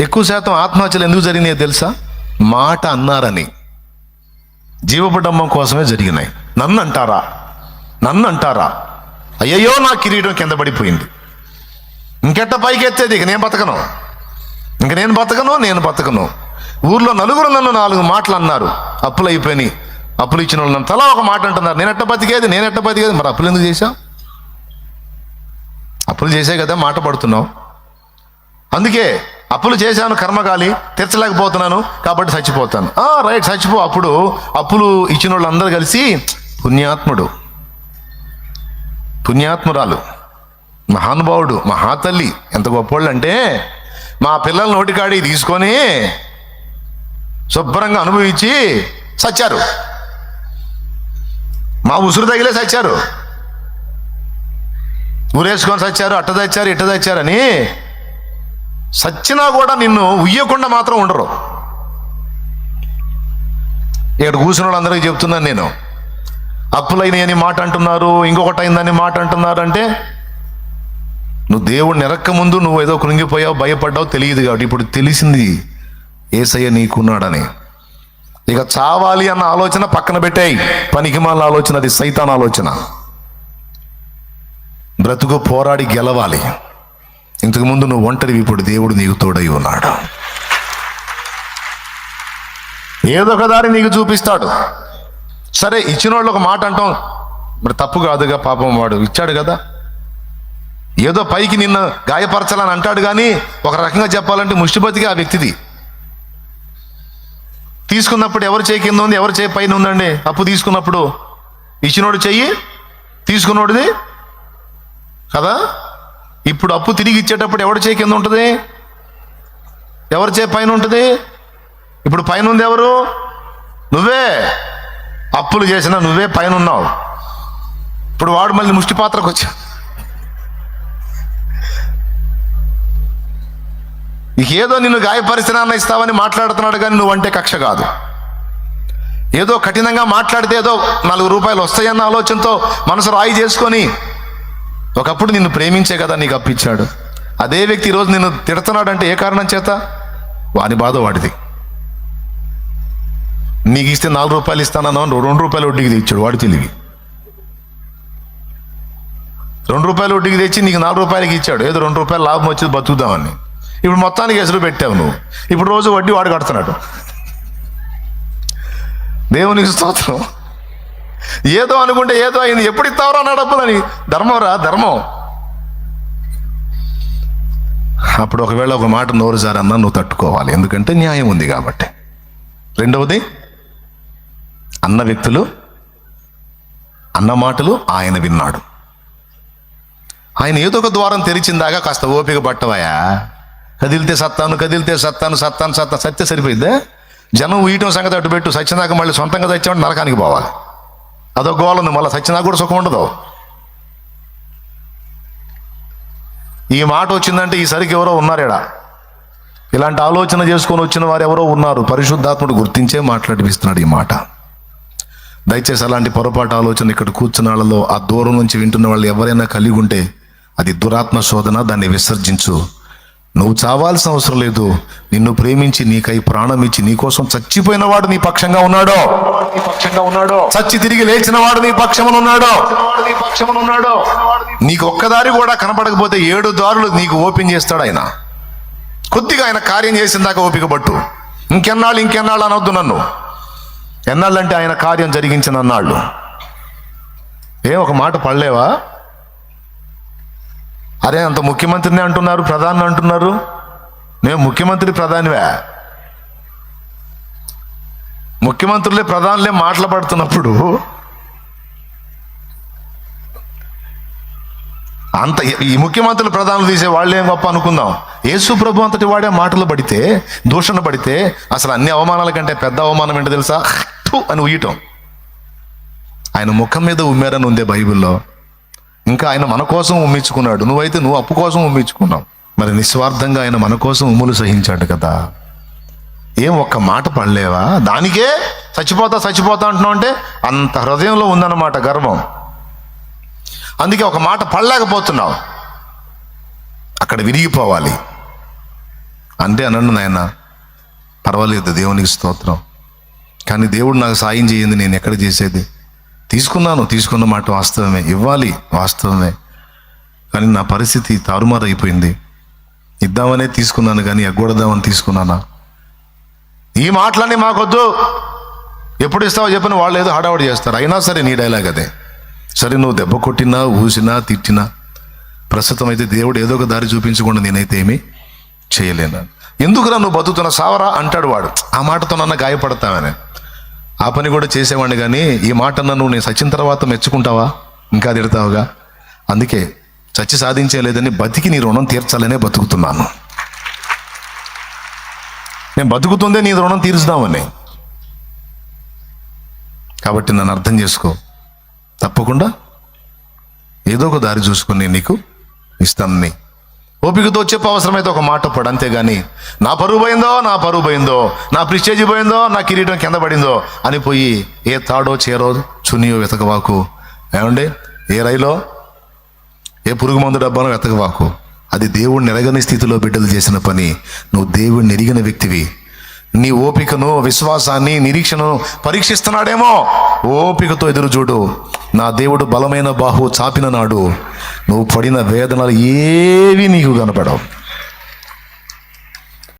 ఎక్కువ శాతం ఆత్మహత్యలు ఎందుకు జరిగినాయో తెలుసా? మాట అన్నారని. జీవపడమ్మం కోసమే జరిగినాయి. నన్ను అంటారా నన్ను అంటారా అయ్యయ్యో నా కిరీటం కింద పడిపోయింది. ఇంకెట్ట పైకి ఎత్తేది ఇక నేను బతకను. ఇంక నేను బతకను నేను బతకను. ఊర్లో నలుగురు నన్ను నాలుగు మాటలు అన్నారు. అప్పులు అయిపోయినాయి. అప్పులు ఇచ్చిన వాళ్ళు నన్ను తలా ఒక మాట అంటున్నారు. నేను ఎట్ట బతికేది? నేను ఎట్ట బతికేది? మరి అప్పులు ఎందుకు చేశావు? అప్పులు చేసే కదా మాట పడుతున్నావు. అందుకే అప్పులు చేశాను కర్మగాలి తీర్చలేకపోతున్నాను కాబట్టి చచ్చిపోతాను. రైట్ చచ్చిపో. అప్పుడు అప్పులు ఇచ్చిన వాళ్ళందరూ కలిసి పుణ్యాత్ముడు పుణ్యాత్మురాలు మహానుభావుడు మహాతల్లి ఎంత గొప్పవాళ్ళు అంటే మా పిల్లల నోటికాడి తీసుకొని శుభ్రంగా అనుభవించి చచ్చారు. మా ఉసురు తగిలే చచ్చారు. ఊరేసుకొని చచ్చారు అట్ట తెచ్చారు ఇట్ట తెచ్చారని సచ్చినా కూడా నిన్ను ఉయ్యకుండా మాత్రం ఉండరు. ఇక్కడ కూర్చున్న వాళ్ళందరికీ చెప్తున్నాను నేను. అప్పులైనవి అని మాట అంటున్నారు ఇంకొకటి అయిందని మాట అంటున్నారు అంటే నువ్వు దేవుడిని ఎరక్క ముందు నువ్వు ఏదో కృంగిపోయావు భయపడ్డావు తెలియదు కాబట్టి ఇప్పుడు తెలిసింది ఏసయ్య నీకున్నాడని. ఇక చావాలి అన్న ఆలోచన పక్కన పెట్టాయి. పనికిమాల ఆలోచన అది సైతాన్ ఆలోచన. బ్రతుకు పోరాడి గెలవాలి. ఇంతకు ముందు నువ్వు ఒంటరివి ఇప్పుడు దేవుడు నీకు తోడై ఉన్నాడు. ఏదో ఒక దారి నీకు చూపిస్తాడు. సరే ఇచ్చిన వాళ్ళు ఒక మాట అంటాం. మరి తప్పు కాదుగా పాపం వాడు ఇచ్చాడు కదా. ఏదో పైకి నిన్న గాయపరచాలని అంటాడు కానీ ఒక రకంగా చెప్పాలంటే ముష్టిపతిగా ఆ వ్యక్తిది. తీసుకున్నప్పుడు ఎవరు చేయి కింద ఉంది ఎవరు చేయి పైన ఉందండి? అప్పు తీసుకున్నప్పుడు. ఇచ్చినోడు చెయ్యి తీసుకున్నోడిది కదా? ఇప్పుడు అప్పు తిరిగి ఇచ్చేటప్పుడు ఎవడు చేయి కింద ఉంటుంది? ఎవరి చే పైన ఉంటుంది? ఇప్పుడు పైన ఉంది ఎవరు? నువ్వే. అప్పులు చేసినా నువ్వే పైన ఉన్నావు. ఇప్పుడు వాడు మళ్ళీ ముష్టి పాత్రకు వచ్చా. ఏదో నిన్ను గాయపరిచినా ఇస్తావని మాట్లాడుతున్నాడు కానీ నువ్వంటే కక్ష కాదు. ఏదో కఠినంగా మాట్లాడితే ఏదో నాలుగు రూపాయలు వస్తాయన్న ఆలోచనతో మనసు రాయి చేసుకొని ఒకప్పుడు నిన్ను ప్రేమించే కదా నీకు అప్పించాడు అదే వ్యక్తి ఈరోజు నిన్ను తిడుతున్నాడంటే ఏ కారణం చేత? వాని బాధ వాడిది. నీకు ఇస్తే నాలుగు రూపాయలు ఇస్తానన్నా రెండు రూపాయలు వడ్డీకి తెచ్చాడు వాడి తెలివి రెండు రూపాయలు వడ్డీకి తెచ్చి నీకు నాలుగు రూపాయలకి ఇచ్చాడు. ఏదో రెండు రూపాయలు లాభం వచ్చేది బతుకుదామని. ఇప్పుడు మొత్తానికి ఎసురు పెట్టావు నువ్వు. ఇప్పుడు రోజు వడ్డీ వాడు కడుతున్నాడు. దేవునికి స్తోత్రం. ఏదో అనుకుంటే ఏదో అయింది. ఎప్పుడు ఇస్తావరా నా డబ్బులని? ధర్మం రా ధర్మం. అప్పుడు ఒకవేళ ఒక మాట నోరు జారన్నా నువ్వు తట్టుకోవాలి. ఎందుకంటే న్యాయం ఉంది కాబట్టి. రెండవది అన్న వ్యక్తులు అన్న మాటలు ఆయన విన్నాడు. ఆయన ఏదో ఒక ద్వారం తెరిచిందాగా కాస్త ఓపిక పట్టవయా? కదిలితే సత్తాను కదిలితే సత్తాను సత్తాను సత్తా సత్య సరిపోయిద్దా? జనం ఉయ్యటం సంగతి అటు పెట్టు. సత్యనాక మళ్ళీ సొంతంగా తెచ్చామంటే నరకానికి పోవాలి. అదో గోళను ఉంది మళ్ళీ సచ్చినా కూడా సుఖం ఉండదు. ఈ మాట వచ్చిందంటే ఈ సరికి ఎవరో ఉన్నారేడా ఇలాంటి ఆలోచన చేసుకొని వచ్చిన వారు ఎవరో ఉన్నారు. పరిశుద్ధాత్ముడు గుర్తించే మాట్లాడిపిస్తున్నాడు ఈ మాట. దయచేసి అలాంటి పొరపాటు ఆలోచన ఇక్కడ కూర్చున్న వాళ్ళలో ఆ దూరం నుంచి వింటున్న వాళ్ళు ఎవరైనా కలిగి ఉంటే అది దురాత్మ శోధన దాన్ని విసర్జించు. నువ్వు చావాల్సిన అవసరం లేదు. నిన్ను ప్రేమించి నీకై ప్రాణం ఇచ్చి నీకోసం చచ్చిపోయిన వాడు నీ పక్షంగా ఉన్నాడో. నీ పక్షంగా ఉన్నాడో చచ్చి తిరిగి లేచిన వాడు నీ పక్షమున ఉన్నాడో నీ పక్షమున ఉన్నాడో. నీకు ఒక్కదారి కూడా కనపడకపోతే ఏడు దారులు నీకు ఓపెన్ చేస్తాడు ఆయన. కొద్దిగా ఆయన కార్యం చేసిన దాకా ఓపిక పట్టు. ఇంకెన్నాళ్ళు ఇంకెన్నాళ్ళు అనొద్దు నన్ను. ఎన్నాళ్ళంటే ఆయన కార్యం జరిగించిన అన్నాళ్ళు. ఏ ఒక మాట పడలేవా? అరే అంత ముఖ్యమంత్రిని అంటున్నారు ప్రధాని అంటున్నారు. నేను ముఖ్యమంత్రి ప్రధానివే. ముఖ్యమంత్రులే ప్రధానులే మాటలు పడుతున్నప్పుడు అంత ఈ ముఖ్యమంత్రులు ప్రధానులు తీసే వాళ్ళేం గొప్ప అనుకుందాం. యేసు ప్రభు అంతటి వాడే మాటలు పడితే దూషణ పడితే అసలు అన్ని అవమానాల కంటే పెద్ద అవమానం ఏంటో తెలుసా? అని ఉయ్యటం ఆయన ముఖం మీద ఉమ్మేరని ఉందే బైబిల్లో. ఇంకా ఆయన మన కోసం ఉమ్మించుకున్నాడు. నువ్వైతే నువ్వు అప్పు కోసం ఉమ్మించుకున్నావు. మరి నిస్వార్థంగా ఆయన మన కోసం ఉమ్ములు సహించాడు కదా. ఏం ఒక్క మాట పడలేవా? దానికే చచ్చిపోతా చచ్చిపోతా అంటున్నావు అంటే అంత హృదయంలో ఉందన్నమాట గర్వం. అందుకే ఒక మాట పడలేకపోతున్నావు. అక్కడ విరిగిపోవాలి. అంటే అనండి నాయన. పర్వాలేదు దేవునికి స్తోత్రం. కానీ దేవుడు నాకు సాయం చేయింది నేను ఎక్కడ చేసేది? తీసుకున్నాను తీసుకున్న మాట వాస్తవమే ఇవ్వాలి వాస్తవమే. కానీ నా పరిస్థితి తారుమారైపోయింది. ఇద్దామనే తీసుకున్నాను కానీ ఎగ్గొడదామని తీసుకున్నానా? ఈ మాటలన్నీ మాకొద్దు. ఎప్పుడు ఇస్తావో చెప్పిన వాళ్ళు ఏదో హడావుడి చేస్తారు. అయినా సరే నీ డైలాగ్ అదే. సరే నువ్వు దెబ్బ కొట్టినా ఊసినా తిట్టినా ప్రస్తుతం అయితే దేవుడు ఏదో ఒక దారి చూపించకుండా నేనైతే ఏమీ చేయలేను. ఎందుకురా నువ్వు బతుకుతున్న సావరా? అంటాడు వాడు. ఆ మాటతో నన్ను గాయపడతావని. ఆ పని కూడా చేసేవాడిని కానీ ఈ మాట నన్ను నేను చచ్చిన తర్వాత మెచ్చుకుంటావా? ఇంకా తిడతావుగా? అందుకే చచ్చి సాధించలేదని బతికి నీ రుణం తీర్చాలనే బతుకుతున్నాను. నేను బతుకుతుందే నీ రుణం తీర్చుదామని కాబట్టి నన్ను అర్థం చేసుకో. తప్పకుండా ఏదో ఒక దారి చూసుకుని నేను నీకు ఇస్తానని ఓపికతో చెప్పు అవసరమైతే ఒక మాట పడు అంతేగాని నా పరువు పోయిందో నా పరువు పోయిందో నా ప్రిస్టేజ్ పోయిందో నా కిరీటం కింద పడిందో అని పోయి ఏ తాడో చేరో చునియో వెతకవాకు. ఏమండి? ఏ రైలో? ఏ పురుగు మందు డబ్బాలో వెతకవాకు. అది దేవుడిని ఎరగని స్థితిలో బిడ్డలు చేసిన పని. నువ్వు దేవుడిని ఎరిగిన వ్యక్తివి. నీ ఓపికను విశ్వాసాన్ని నిరీక్షను పరీక్షిస్తున్నాడేమో. ఓపికతో ఎదురు చూడు. నా దేవుడు బలమైన బాహు చాపిన నాడు నువ్వు పడిన వేదనలు ఏవి నీకు కనపడవు.